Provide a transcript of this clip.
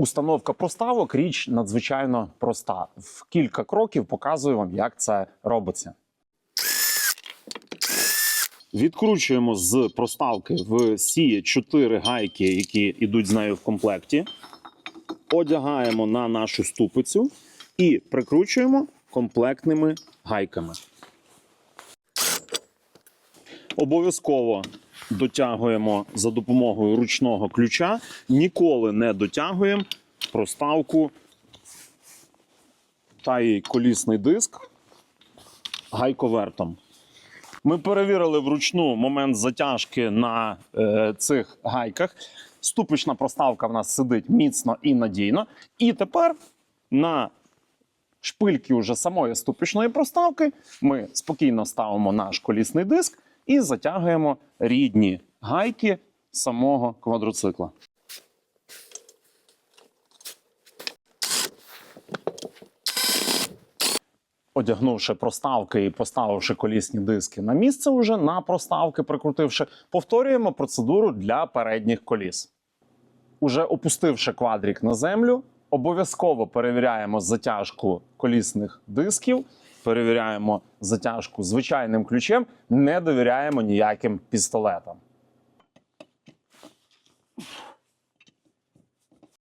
Установка проставок річ надзвичайно проста. В кілька кроків показую вам, як це робиться. Відкручуємо з проставки в сі 4 гайки, які йдуть з нею в комплекті. Одягаємо на нашу ступицю і прикручуємо комплектними гайками. Обов'язково дотягуємо за допомогою ручного ключа. Ніколи не дотягуємо проставку та й колісний диск гайковертом. Ми перевірили вручну момент затяжки на е, цих гайках. Ступична проставка в нас сидить міцно і надійно. І тепер на шпильки уже самої ступичної проставки ми спокійно ставимо наш колісний диск і затягуємо рідні гайки самого квадроцикла. Одягнувши проставки і поставивши колісні диски на місце, уже на проставки, прикрутивши, повторюємо процедуру для передніх коліс. Уже опустивши квадрік на землю, обов'язково перевіряємо затяжку колісних дисків, перевіряємо затяжку звичайним ключем, не довіряємо ніяким пістолетам.